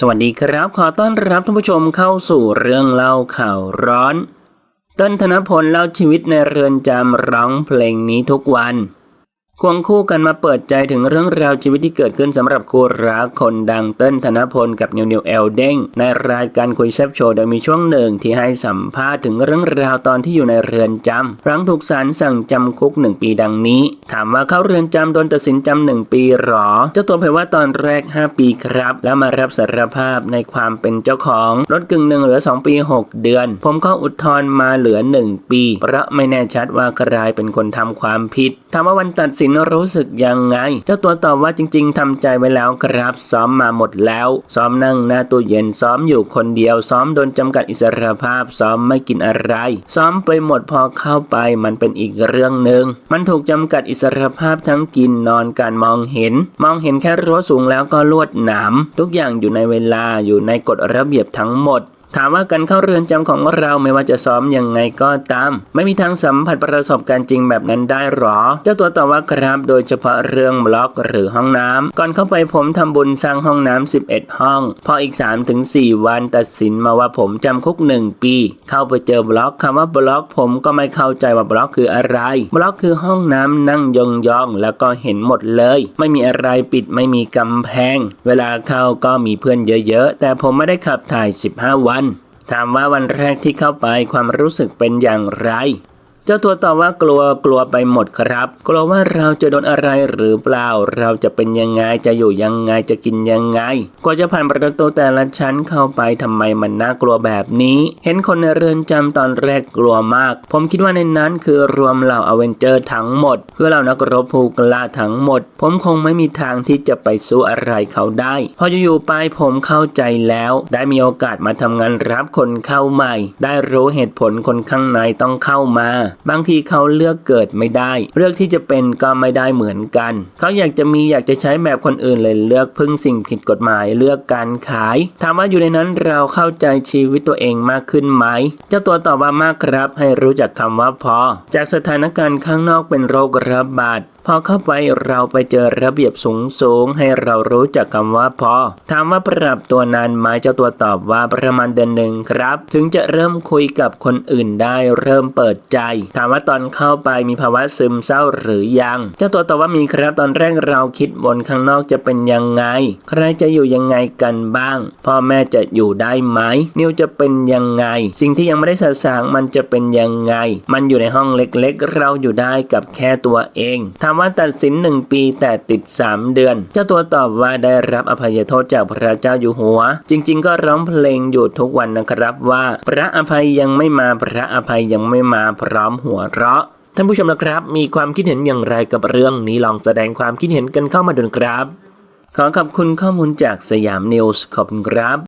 สวัสดีครับ ขอต้อนรับท่านผู้ชมเข้าสู่เรื่องเล่าข่าวร้อน ต้นธนพลเล่าชีวิตในเรือนจำร้องเพลงนี้ทุกวัน ควงคู่กันมาเปิดใจถึงเรื่องราวชีวิตที่เกิดขึ้นสำหรับคู่รักคนดังเต้นธนพลกับนิวนิวเอลเด้งในรายการคุยแซบโชว์โดยมีช่วงหนึ่งที่ให้สัมภาษณ์ถึงเรื่องราวตอนที่อยู่ในเรือนจำหลังถูกศาลสั่งจำคุกหนึ่งปีดังนี้ ถามว่าเข้าเรือนจำโดนตัดสินจำหนึ่งปีหรอ เจ้าตัวเผยว่าตอนแรก 5 ปีครับ แล้วมารับสารภาพในความเป็นเจ้าของลดกึ่งหนึ่งเหลือ 2 ปี 6 เดือน ผมก็อุทธรณ์มาเหลือ 1 ปีเพราะไม่แน่ชัดว่าใครเป็นคนทำความผิดถามว่าวันตัดสินนรู้สึกยังไง เจ้าตัวตอบว่าจริง ๆทำใจไว้แล้วครับ ซ้อมมาหมดแล้ว ซ้อมนั่งหน้าตู้เย็นซ้อมอยู่คนเดียว ซ้อมโดนจำกัดอิสรภาพ ซ้อมไม่กินอะไร ซ้อมไปหมดพอเข้าไปมันเป็นอีกเรื่องหนึ่งมันถูกจำกัดอิสรภาพทั้งกินนอนการมองเห็น มองเห็นแค่รั้วสูงแล้วก็ลวดหนามทุกอย่างอยู่ในเวลาอยู่ในกฎระเบียบทั้งหมด ถามว่าการเข้าเรือนจำของเราไม่ว่าจะซ้อมยังไงก็ตาม ไม่มีทางสัมผัสประสบการณ์จริงแบบนั้นได้หรอ เจ้าตัวตอบว่าครับโดยเฉพาะเรื่องบล็อกหรือห้องน้ำก่อนเข้าไปผมทำบุญสร้างห้องน้ำ11 ห้อง พออีก 3-4 วันตัดสินมาว่าผมจำคุก 1 ปี เข้าไปเจอบล็อกคำว่าบล็อกผมก็ไม่เข้าใจว่าบล็อกคืออะไร บล็อกคือห้องน้ำนั่งยองๆแล้วก็เห็นหมดเลย ไม่มีอะไรปิดไม่มีกำแพง เวลาเข้าก็มีเพื่อนเยอะ ๆ แต่ผมไม่ได้ขับถ่าย 15 วัน ถามว่าวันแรกที่เข้าไปความรู้สึกเป็นอย่างไร เจ้าตัวตอบว่ากลัวกลัวไปหมดครับ กลัวว่าเราจะโดนอะไรหรือเปล่า เราจะเป็นยังไงจะอยู่ยังไงจะกินยังไงกว่าจะผ่านประตูแต่ละชั้นเข้าไปทำไมมันน่ากลัวแบบนี้ เห็นคนในเรือนจำตอนแรกกลัวมาก ผมคิดว่าในนั้นคือรวมเหล่าอเวนเจอร์ทั้งหมด เพื่อเหล่านักรบผู้กล้าทั้งหมด ผมคงไม่มีทางที่จะไปสู้อะไรเขาได้ พออยู่ๆไปผมเข้าใจแล้ว ได้มีโอกาสมาทำงานรับคนเข้าใหม่ ได้รู้เหตุผลคนข้างในต้องเข้ามาบางทีเขาเลือกเกิดไม่ได้ เลือกที่จะเป็นก็ไม่ได้เหมือนกัน เขาอยากจะมีอยากจะใช้แบบคนอื่นเลยเลือกพึ่งสิ่งผิดกฎหมายเลือกการขาย ถามว่าอยู่ในนั้นเราเข้าใจชีวิตตัวเองมากขึ้นไหม เจ้าตัวตอบว่ามากครับ ให้รู้จักคำว่าพอ จากสถานการณ์ข้างนอกเป็นโรคระบาดพอเข้าไปเราไปเจอระเบียบสูงสูงให้เรารู้จักคำว่าพอ ถามว่าปรับตัวนานไหมเจ้าตัวตอบว่าประมาณเดือนหนึ่งครับ ถึงจะเริ่มคุยกับคนอื่นได้เริ่มเปิดใจถามว่าตอนเข้าไปมีภาวะซึมเศร้าหรือยัง เจ้าตัวตอบว่ามีครับตอนแรกเราคิดบนข้างนอกจะเป็นยังไง ใครจะอยู่ยังไงกันบ้าง พ่อแม่จะอยู่ได้ไหม นิวจะเป็นยังไง สิ่งที่ยังไม่ได้สะสางมันจะเป็นยังไง มันอยู่ในห้องเล็กๆ เราอยู่ได้กับแค่ตัวเอง ถามว่าตัดสินหนึ่งปีแต่ติด 3 เดือน เจ้าตัวตอบว่าได้รับอภัยโทษจากพระเจ้าอยู่หัว จริง ๆ ก็ร้องเพลงอยู่ทุกวันนะครับว่า พระอภัยยังไม่มาพระอภัยยังไม่มาพร้ามหัวเราะท่านผู้ชมนะครับ มีความคิดเห็นอย่างไรกับเรื่องนี้ลองแสดงความคิดเห็นกันเข้ามาดูครับ ขอขอบคุณข้อมูลจากสยามนิวส์ขอบคุณครับ